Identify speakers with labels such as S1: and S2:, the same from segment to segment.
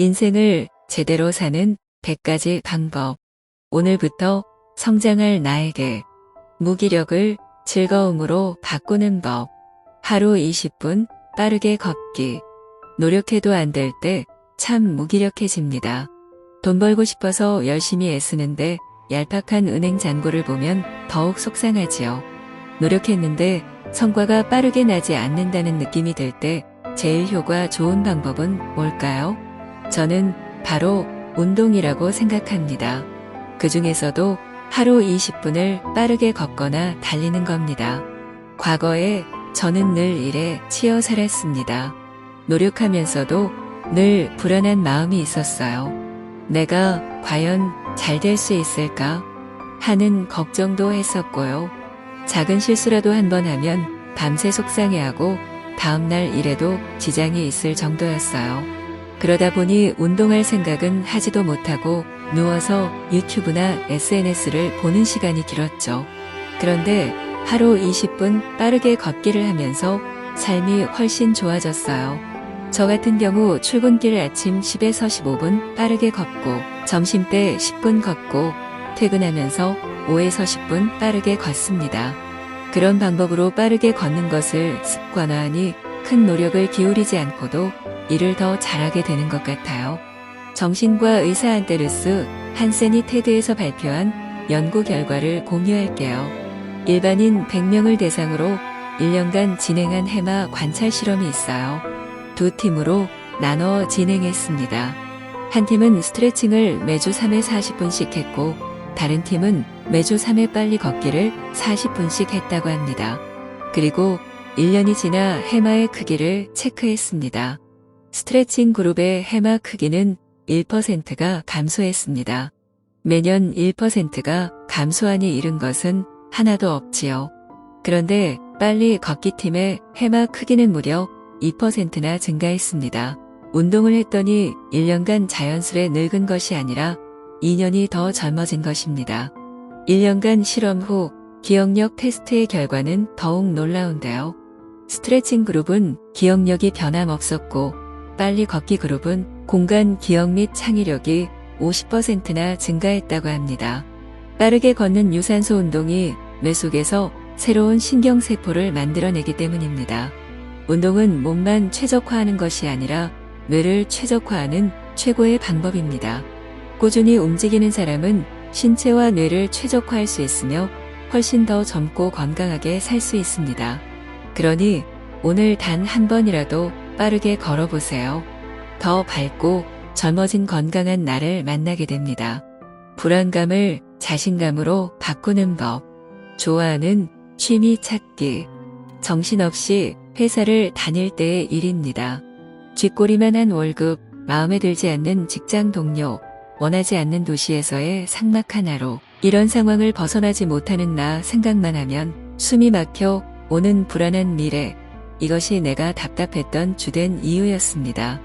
S1: 인생을 제대로 사는 100가지 방법. 오늘부터 성장할 나에게 무기력을 즐거움으로 바꾸는 법. 하루 20분 빠르게 걷기. 노력해도 안 될 때 참 무기력해집니다. 돈 벌고 싶어서 열심히 애쓰는데 얄팍한 은행 잔고를 보면 더욱 속상하지요. 노력했는데 성과가 빠르게 나지 않는다는 느낌이 들 때 제일 효과 좋은 방법은 뭘까요? 저는 바로 운동이라고 생각합니다. 그 중에서도 하루 20분을 빠르게 걷거나 달리는 겁니다. 과거에 저는 늘 일에 치여 살았습니다. 노력하면서도 늘 불안한 마음이 있었어요. 내가 과연 잘 될 수 있을까? 하는 걱정도 했었고요. 작은 실수라도 한 번 하면 밤새 속상해하고 다음날 일에도 지장이 있을 정도였어요. 그러다 보니 운동할 생각은 하지도 못하고 누워서 유튜브나 SNS를 보는 시간이 길었죠. 그런데 하루 20분 빠르게 걷기를 하면서 삶이 훨씬 좋아졌어요. 저 같은 경우 출근길 아침 10에서 15분 빠르게 걷고 점심 때 10분 걷고 퇴근하면서 5에서 10분 빠르게 걷습니다. 그런 방법으로 빠르게 걷는 것을 습관화하니 큰 노력을 기울이지 않고도 일을 더 잘하게 되는 것 같아요. 정신과 의사 안테르스 한센이 테드에서 발표한 연구 결과를 공유할게요. 일반인 100명을 대상으로 1년간 진행한 해마 관찰 실험이 있어요. 두 팀으로 나눠 진행했습니다. 한 팀은 스트레칭을 매주 3회 40분씩 했고, 다른 팀은 매주 3회 빨리 걷기를 40분씩 했다고 합니다. 그리고 1년이 지나 해마의 크기를 체크했습니다. 스트레칭 그룹의 해마 크기는 1%가 감소했습니다. 매년 1%가 감소하니 잃은 것은 하나도 없지요. 그런데 빨리 걷기 팀의 해마 크기는 무려 2%나 증가했습니다. 운동을 했더니 1년간 자연스레 늙은 것이 아니라 2년이 더 젊어진 것입니다. 1년간 실험 후 기억력 테스트의 결과는 더욱 놀라운데요. 스트레칭 그룹은 기억력이 변함없었고 빨리 걷기 그룹은 공간 기억 및 창의력이 50%나 증가했다고 합니다. 빠르게 걷는 유산소 운동이 뇌 속에서 새로운 신경세포를 만들어내기 때문입니다. 운동은 몸만 최적화하는 것이 아니라 뇌를 최적화하는 최고의 방법입니다. 꾸준히 움직이는 사람은 신체와 뇌를 최적화할 수 있으며 훨씬 더 젊고 건강하게 살 수 있습니다. 그러니 오늘 단 한 번이라도 빠르게 걸어보세요. 더 밝고 젊어진 건강한 나를 만나게 됩니다. 불안감을 자신감으로 바꾸는 법. 좋아하는 취미 찾기. 정신없이 회사를 다닐 때의 일입니다. 쥐꼬리만 한 월급, 마음에 들지 않는 직장 동료, 원하지 않는 도시에서의 삭막한 하루. 이런 상황을 벗어나지 못하는 나 생각만 하면 숨이 막혀 오는 불안한 미래. 이것이 내가 답답했던 주된 이유였습니다.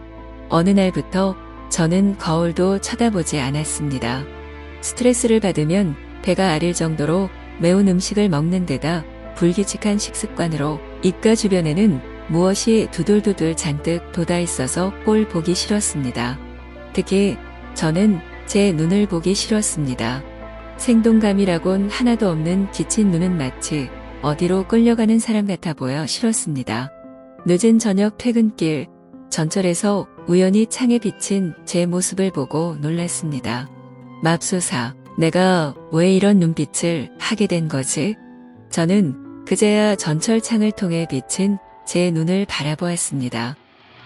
S1: 어느 날부터 저는 거울도 쳐다보지 않았습니다. 스트레스를 받으면 배가 아릴 정도로 매운 음식을 먹는 데다 불규칙한 식습관으로 입가 주변에는 무엇이 두들두들 잔뜩 돋아 있어서 꼴 보기 싫었습니다. 특히 저는 제 눈을 보기 싫었습니다. 생동감이라곤 하나도 없는 지친 눈은 마치 어디로 끌려가는 사람 같아 보여 싫었습니다. 늦은 저녁 퇴근길 전철에서 우연히 창에 비친 제 모습을 보고 놀랐습니다. 맙소사, 내가 왜 이런 눈빛을 하게 된 거지? 저는 그제야 전철 창을 통해 비친 제 눈을 바라보았습니다.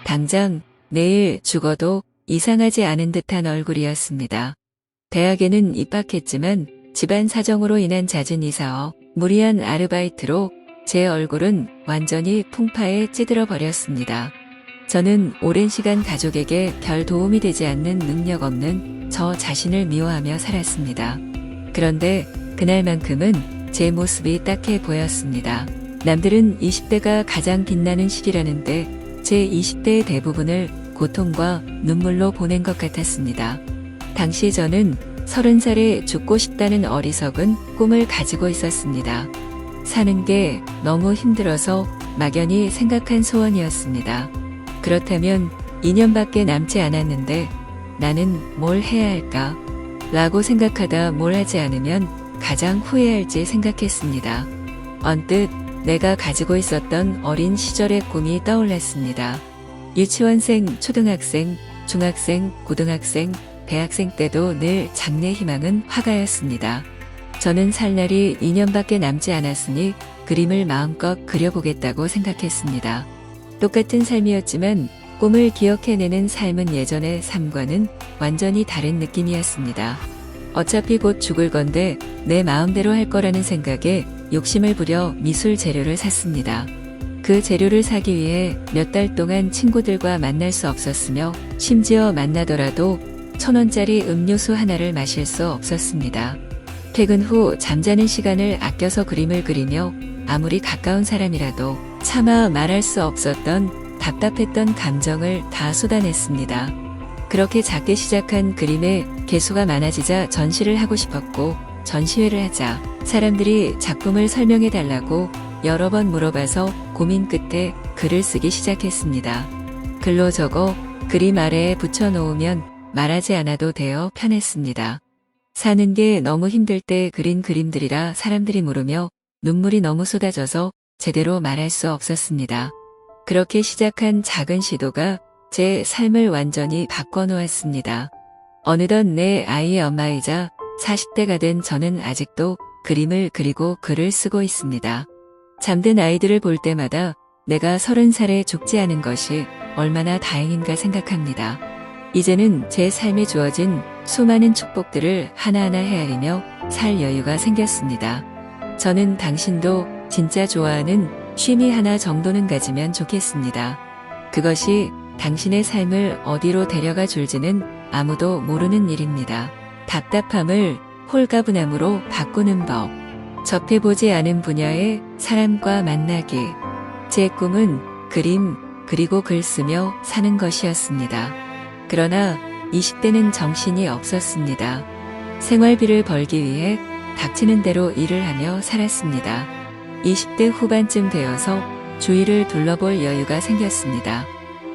S1: 당장 내일 죽어도 이상하지 않은 듯한 얼굴이었습니다. 대학에는 입학했지만 집안 사정으로 인한 잦은 이사와 무리한 아르바이트로 제 얼굴은 완전히 풍파에 찌들어 버렸습니다. 저는 오랜 시간 가족에게 별 도움이 되지 않는 능력 없는 저 자신을 미워하며 살았습니다. 그런데 그날만큼은 제 모습이 딱해 보였습니다. 남들은 20대가 가장 빛나는 시기라는데 제 20대의 대부분을 고통과 눈물로 보낸 것 같았습니다. 당시 저는 30살에 죽고 싶다는 어리석은 꿈을 가지고 있었습니다. 사는 게 너무 힘들어서 막연히 생각한 소원이었습니다. 그렇다면 2년밖에 남지 않았는데 나는 뭘 해야 할까? 라고 생각하다 뭘 하지 않으면 가장 후회할지 생각했습니다. 언뜻 내가 가지고 있었던 어린 시절의 꿈이 떠올랐습니다. 유치원생, 초등학생, 중학생, 고등학생, 대학생 때도 늘 장래 희망은 화가였습니다. 저는 살 날이 2년밖에 남지 않았으니 그림을 마음껏 그려보겠다고 생각했습니다. 똑같은 삶이었지만 꿈을 기억해내는 삶은 예전의 삶과는 완전히 다른 느낌이었습니다. 어차피 곧 죽을 건데 내 마음대로 할 거라는 생각에 욕심을 부려 미술 재료를 샀습니다. 그 재료를 사기 위해 몇 달 동안 친구들과 만날 수 없었으며 심지어 만나더라도 천 원짜리 음료수 하나를 마실 수 없었습니다. 퇴근 후 잠자는 시간을 아껴서 그림을 그리며 아무리 가까운 사람이라도 차마 말할 수 없었던 답답했던 감정을 다 쏟아냈습니다. 그렇게 작게 시작한 그림에 개수가 많아지자 전시를 하고 싶었고 전시회를 하자 사람들이 작품을 설명해 달라고 여러 번 물어봐서 고민 끝에 글을 쓰기 시작했습니다. 글로 적어 그림 아래에 붙여 놓으면 말하지 않아도 되어 편했습니다. 사는 게 너무 힘들 때 그린 그림들이라 사람들이 물으며 눈물이 너무 쏟아져서 제대로 말할 수 없었습니다. 그렇게 시작한 작은 시도가 제 삶을 완전히 바꿔놓았습니다. 어느덧 내 아이의 엄마이자 40대가 된 저는 아직도 그림을 그리고 글을 쓰고 있습니다. 잠든 아이들을 볼 때마다 내가 30살에 죽지 않은 것이 얼마나 다행인가 생각합니다. 이제는 제 삶에 주어진 수많은 축복들을 하나하나 헤아리며 살 여유가 생겼습니다. 저는 당신도 진짜 좋아하는 취미 하나 정도는 가지면 좋겠습니다. 그것이 당신의 삶을 어디로 데려가 줄지는 아무도 모르는 일입니다. 답답함을 홀가분함으로 바꾸는 법. 접해보지 않은 분야의 사람과 만나기. 제 꿈은 그림, 그리고 글 쓰며 사는 것이었습니다. 그러나 20대는 정신이 없었습니다. 생활비를 벌기 위해 닥치는 대로 일을 하며 살았습니다. 20대 후반쯤 되어서 주위를 둘러볼 여유가 생겼습니다.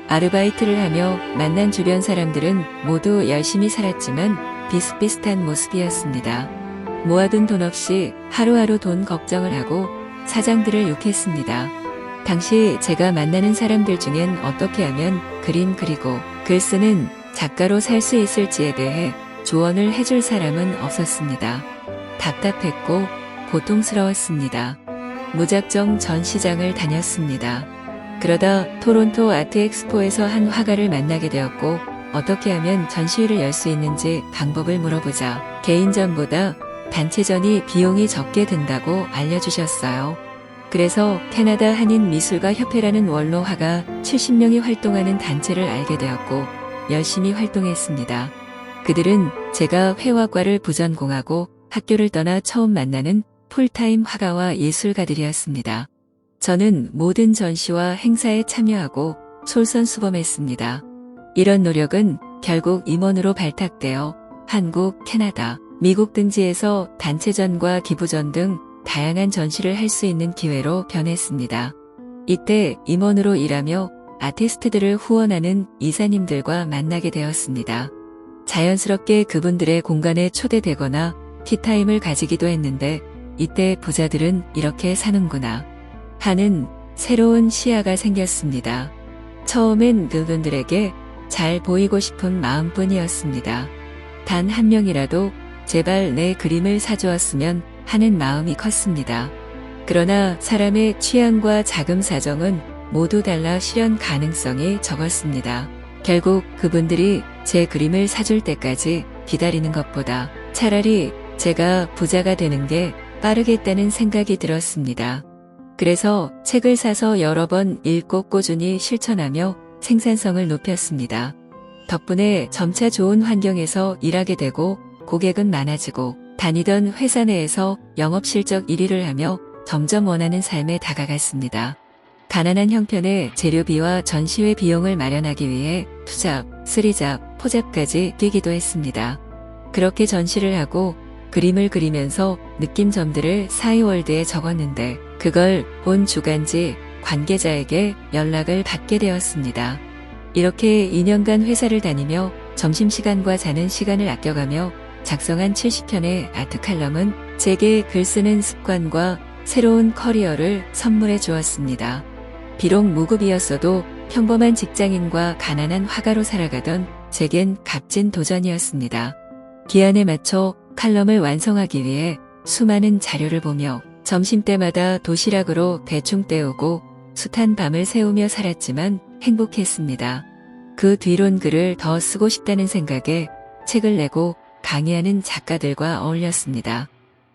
S1: 아르바이트를 하며 만난 주변 사람들은 모두 열심히 살았지만 비슷비슷한 모습이었습니다. 모아둔 돈 없이 하루하루 돈 걱정을 하고 사장들을 욕했습니다. 당시 제가 만나는 사람들 중엔 어떻게 하면 그림 그리고 글 쓰는 작가로 살 수 있을지에 대해 조언을 해줄 사람은 없었습니다. 답답했고 고통스러웠습니다. 무작정 전시장을 다녔습니다. 그러다 토론토 아트 엑스포에서 한 화가를 만나게 되었고 어떻게 하면 전시회를 열 수 있는지 방법을 물어보자 개인전보다 단체전이 비용이 적게 든다고 알려주셨어요. 그래서 캐나다 한인 미술가 협회라는 원로화가 70명이 활동하는 단체를 알게 되었고 열심히 활동했습니다. 그들은 제가 회화과를 부전공하고 학교를 떠나 처음 만나는 풀타임 화가와 예술가들이었습니다. 저는 모든 전시와 행사에 참여하고 솔선수범했습니다. 이런 노력은 결국 임원으로 발탁되어 한국, 캐나다, 미국 등지에서 단체전과 기부전 등 다양한 전시를 할 수 있는 기회로 변했습니다. 이때 임원으로 일하며 아티스트들을 후원하는 이사님들과 만나게 되었습니다. 자연스럽게 그분들의 공간에 초대되거나 티타임을 가지기도 했는데 이때 부자들은 이렇게 사는구나 하는 새로운 시야가 생겼습니다. 처음엔 그분들에게 잘 보이고 싶은 마음뿐이었습니다. 단 한 명이라도 제발 내 그림을 사주었으면 하는 마음이 컸습니다. 그러나 사람의 취향과 자금 사정은 모두 달라 실현 가능성이 적었습니다. 결국 그분들이 제 그림을 사줄 때까지 기다리는 것보다 차라리 제가 부자가 되는 게 빠르겠다는 생각이 들었습니다. 그래서 책을 사서 여러 번 읽고 꾸준히 실천하며 생산성을 높였습니다. 덕분에 점차 좋은 환경에서 일하게 되고 고객은 많아지고 다니던 회사 내에서 영업 실적 1위를 하며 점점 원하는 삶에 다가갔습니다. 가난한 형편에 재료비와 전시회 비용을 마련하기 위해 투잡, 쓰리잡, 포잡까지 뛰기도 했습니다. 그렇게 전시를 하고 그림을 그리면서 느낀 점들을 사이월드에 적었는데 그걸 본 주간지 관계자에게 연락을 받게 되었습니다. 이렇게 2년간 회사를 다니며 점심시간과 자는 시간을 아껴가며 작성한 70편의 아트 칼럼은 제게 글 쓰는 습관과 새로운 커리어를 선물해 주었습니다. 비록 무급이었어도 평범한 직장인과 가난한 화가로 살아가던 제겐 값진 도전이었습니다. 기한에 맞춰 칼럼을 완성하기 위해 수많은 자료를 보며 점심때마다 도시락으로 대충 때우고 숱한 밤을 새우며 살았지만 행복했습니다. 그 뒤론 글을 더 쓰고 싶다는 생각에 책을 내고 강의하는 작가들과 어울렸습니다.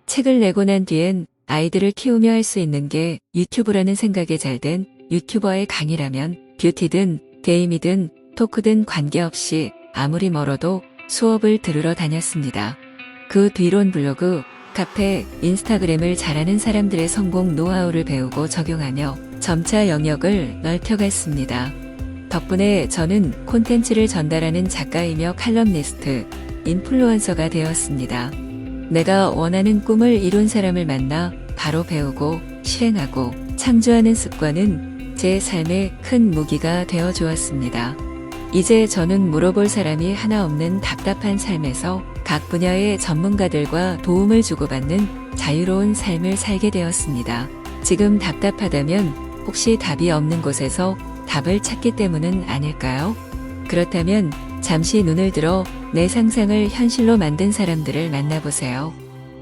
S1: 책을 내고 난 뒤엔 아이들을 키우며 할 수 있는 게 유튜브라는 생각에 잘 된 유튜버의 강의라면 뷰티든 게임이든 토크든 관계없이 아무리 멀어도 수업을 들으러 다녔습니다. 그 뒤론 블로그, 카페, 인스타그램을 잘하는 사람들의 성공 노하우를 배우고 적용하며 점차 영역을 넓혀갔습니다. 덕분에 저는 콘텐츠를 전달하는 작가이며 칼럼니스트, 인플루언서가 되었습니다. 내가 원하는 꿈을 이룬 사람을 만나 바로 배우고 실행하고 창조하는 습관은 제 삶의 큰 무기가 되어 주었습니다. 이제 저는 물어볼 사람이 하나 없는 답답한 삶에서 각 분야의 전문가들과 도움을 주고받는 자유로운 삶을 살게 되었습니다. 지금 답답하다면 혹시 답이 없는 곳에서 답을 찾기 때문은 아닐까요? 그렇다면 잠시 눈을 들어 내 상상을 현실로 만든 사람들을 만나보세요.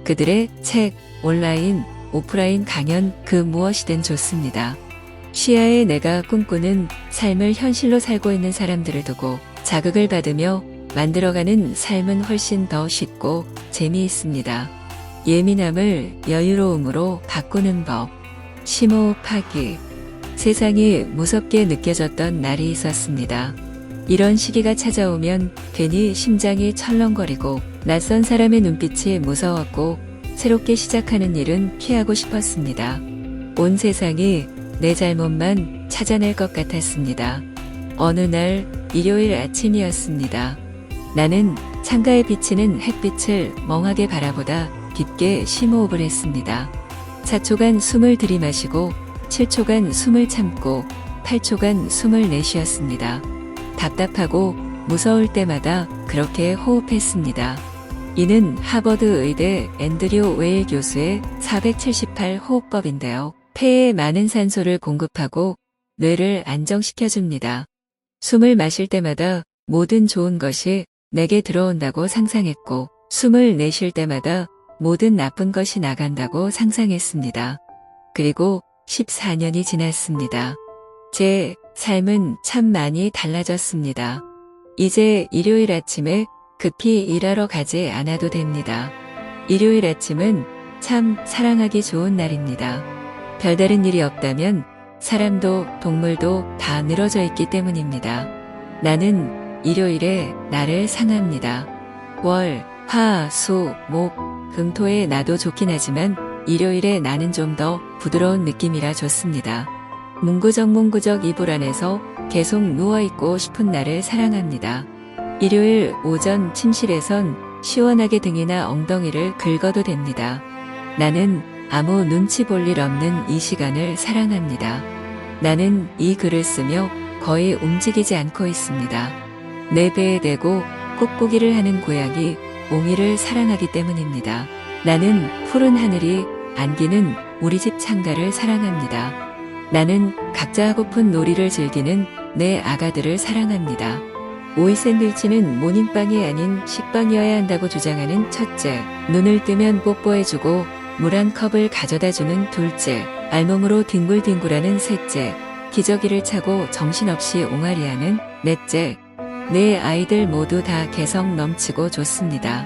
S1: 그들의 책, 온라인, 오프라인 강연 그 무엇이든 좋습니다. 시야에 내가 꿈꾸는 삶을 현실로 살고 있는 사람들을 두고 자극을 받으며 만들어가는 삶은 훨씬 더 쉽고 재미있습니다. 예민함을 여유로움으로 바꾸는 법. 심호흡하기. 세상이 무섭게 느껴졌던 날이 있었습니다. 이런 시기가 찾아오면 괜히 심장이 철렁거리고 낯선 사람의 눈빛이 무서웠고 새롭게 시작하는 일은 피하고 싶었습니다. 온 세상이 내 잘못만 찾아낼 것 같았습니다. 어느 날 일요일 아침이었습니다. 나는 창가에 비치는 햇빛을 멍하게 바라보다 깊게 심호흡을 했습니다. 4초간 숨을 들이마시고 7초간 숨을 참고 8초간 숨을 내쉬었습니다. 답답하고 무서울 때마다 그렇게 호흡했습니다. 이는 하버드 의대 앤드류 웨일 교수의 478 호흡법인데요. 폐에 많은 산소를 공급하고 뇌를 안정시켜줍니다. 숨을 마실 때마다 모든 좋은 것이 내게 들어온다고 상상했고 숨을 내쉴 때마다 모든 나쁜 것이 나간다고 상상했습니다. 그리고 14년이 지났습니다. 제 삶은 참 많이 달라졌습니다. 이제 일요일 아침에 급히 일하러 가지 않아도 됩니다. 일요일 아침은 참 사랑하기 좋은 날입니다. 별다른 일이 없다면 사람도 동물도 다 늘어져 있기 때문입니다. 나는 일요일에 나를 상합니다. 월, 화, 수, 목, 금토에 나도 좋긴 하지만 일요일에 나는 좀 더 부드러운 느낌이라 좋습니다. 문구적 문구적 이불 안에서 계속 누워있고 싶은 나를 사랑합니다. 일요일 오전 침실에선 시원하게 등이나 엉덩이를 긁어도 됩니다. 나는 아무 눈치 볼 일 없는 이 시간을 사랑합니다. 나는 이 글을 쓰며 거의 움직이지 않고 있습니다. 내 배에 대고 꾹꾹이를 하는 고양이 옹이를 사랑하기 때문입니다. 나는 푸른 하늘이 안기는 우리 집 창가를 사랑합니다. 나는 각자 하고픈 놀이를 즐기는 내 아가들을 사랑합니다. 오이 샌드위치는 모닝빵이 아닌 식빵이어야 한다고 주장하는 첫째, 눈을 뜨면 뽀뽀해주고 물 한 컵을 가져다주는 둘째, 알몸으로 뒹굴뒹굴하는 셋째, 기저귀를 차고 정신없이 옹알이하는 넷째, 내 아이들 모두 다 개성 넘치고 좋습니다.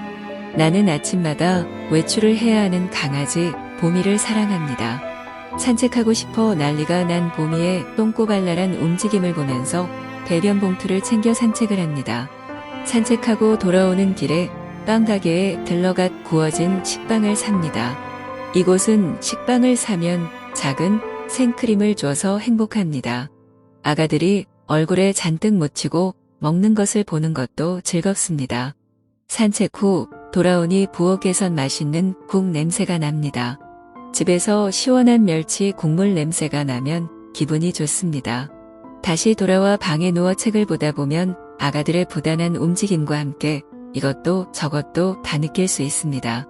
S1: 나는 아침마다 외출을 해야 하는 강아지 보미를 사랑합니다. 산책하고 싶어 난리가 난 보미의 똥꼬발랄한 움직임을 보면서 배변 봉투를 챙겨 산책을 합니다. 산책하고 돌아오는 길에 빵 가게에 들러가 구워진 식빵을 삽니다. 이곳은 식빵을 사면 작은 생크림을 줘서 행복합니다. 아가들이 얼굴에 잔뜩 묻히고 먹는 것을 보는 것도 즐겁습니다. 산책 후 돌아오니 부엌에선 맛있는 국 냄새가 납니다. 집에서 시원한 멸치 국물 냄새가 나면 기분이 좋습니다. 다시 돌아와 방에 누워 책을 보다 보면 아가들의 부단한 움직임과 함께 이것도 저것도 다 느낄 수 있습니다.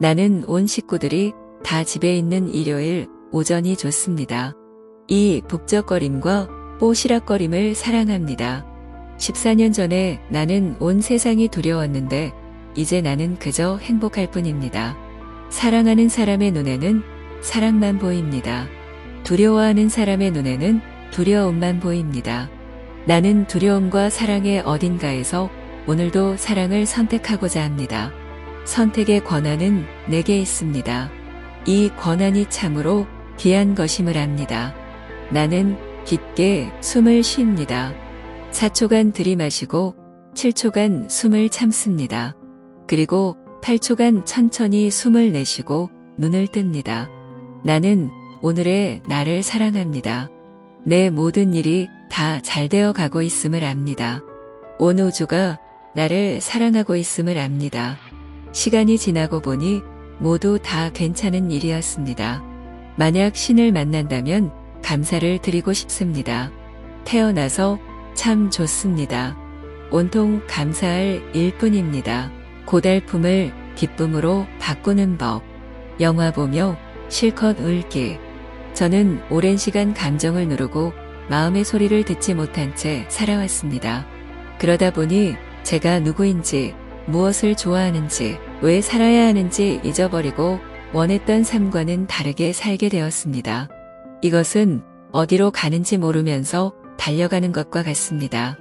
S1: 나는 온 식구들이 다 집에 있는 일요일 오전이 좋습니다. 이 북적거림과 뽀시락거림을 사랑합니다. 14년 전에 나는 온 세상이 두려웠는데 이제 나는 그저 행복할 뿐입니다. 사랑하는 사람의 눈에는 사랑만 보입니다. 두려워하는 사람의 눈에는 두려움만 보입니다. 나는 두려움과 사랑의 어딘가에서 오늘도 사랑을 선택하고자 합니다. 선택의 권한은 내게 있습니다. 이 권한이 참으로 귀한 것임을 압니다. 나는 깊게 숨을 쉽니다. 4초간 들이마시고 7초간 숨을 참습니다. 그리고 8초간 천천히 숨을 내쉬고 눈을 뜹니다. 나는 오늘의 나를 사랑합니다. 내 모든 일이 다 잘 되어 가고 있음을 압니다. 온 우주가 나를 사랑하고 있음을 압니다. 시간이 지나고 보니 모두 다 괜찮은 일이었습니다. 만약 신을 만난다면 감사를 드리고 싶습니다. 태어나서 참 좋습니다. 온통 감사할 일뿐입니다. 고달픔을 기쁨으로 바꾸는 법. 영화 보며 실컷 울기. 저는 오랜 시간 감정을 누르고 마음의 소리를 듣지 못한 채 살아왔습니다. 그러다 보니 제가 누구인지, 무엇을 좋아하는지, 왜 살아야 하는지 잊어버리고 원했던 삶과는 다르게 살게 되었습니다. 이것은 어디로 가는지 모르면서 달려가는 것과 같습니다.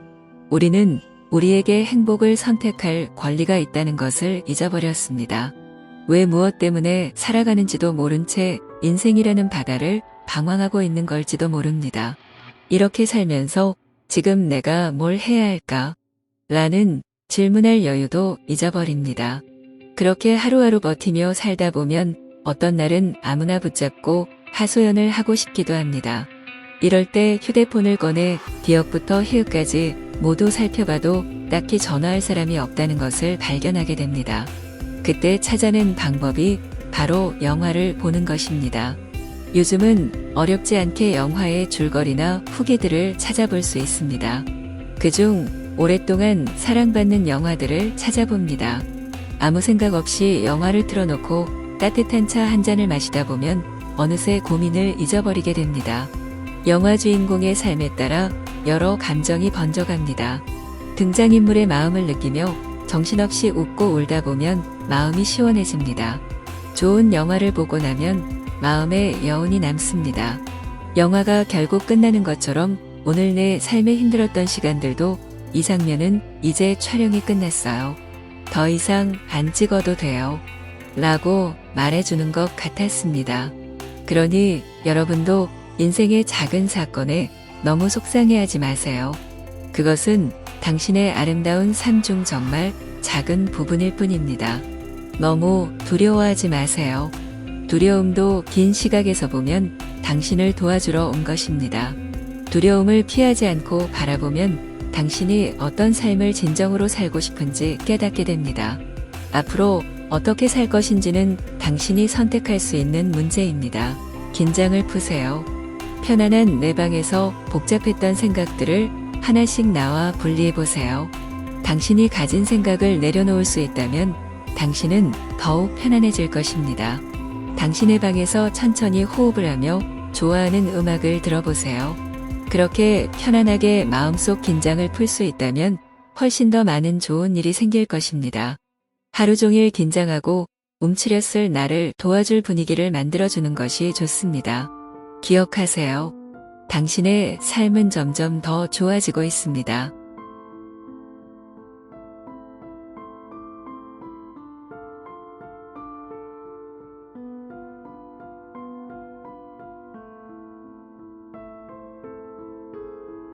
S1: 우리는 우리에게 행복을 선택할 권리가 있다는 것을 잊어버렸습니다. 왜 무엇 때문에 살아가는지도 모른 채 인생이라는 바다를 방황하고 있는 걸지도 모릅니다. 이렇게 살면서 지금 내가 뭘 해야 할까? 라는 질문할 여유도 잊어버립니다. 그렇게 하루하루 버티며 살다 보면 어떤 날은 아무나 붙잡고 하소연을 하고 싶기도 합니다. 이럴 때 휴대폰을 꺼내 기억부터 희읍까지 모두 살펴봐도 딱히 전화할 사람이 없다는 것을 발견하게 됩니다. 그때 찾아낸 방법이 바로 영화를 보는 것입니다. 요즘은 어렵지 않게 영화의 줄거리나 후기들을 찾아볼 수 있습니다. 그중 오랫동안 사랑받는 영화들을 찾아봅니다. 아무 생각 없이 영화를 틀어놓고 따뜻한 차 한 잔을 마시다 보면 어느새 고민을 잊어버리게 됩니다. 영화 주인공의 삶에 따라 여러 감정이 번져갑니다. 등장인물의 마음을 느끼며 정신없이 웃고 울다 보면 마음이 시원해집니다. 좋은 영화를 보고 나면 마음에 여운이 남습니다. 영화가 결국 끝나는 것처럼 오늘 내 삶에 힘들었던 시간들도 이 장면은 이제 촬영이 끝났어요. 더 이상 안 찍어도 돼요. 라고 말해주는 것 같았습니다. 그러니 여러분도 인생의 작은 사건에 너무 속상해하지 마세요. 그것은 당신의 아름다운 삶 중 정말 작은 부분일 뿐입니다. 너무 두려워하지 마세요. 두려움도 긴 시각에서 보면 당신을 도와주러 온 것입니다. 두려움을 피하지 않고 바라보면 당신이 어떤 삶을 진정으로 살고 싶은지 깨닫게 됩니다. 앞으로 어떻게 살 것인지는 당신이 선택할 수 있는 문제입니다. 긴장을 푸세요. 편안한 내 방에서 복잡했던 생각들을 하나씩 나와 분리해 보세요. 당신이 가진 생각을 내려놓을 수 있다면 당신은 더욱 편안해질 것입니다. 당신의 방에서 천천히 호흡을 하며 좋아하는 음악을 들어보세요. 그렇게 편안하게 마음속 긴장을 풀 수 있다면 훨씬 더 많은 좋은 일이 생길 것입니다. 하루 종일 긴장하고 움츠렸을 나를 도와줄 분위기를 만들어주는 것이 좋습니다. 기억하세요. 당신의 삶은 점점 더 좋아지고 있습니다.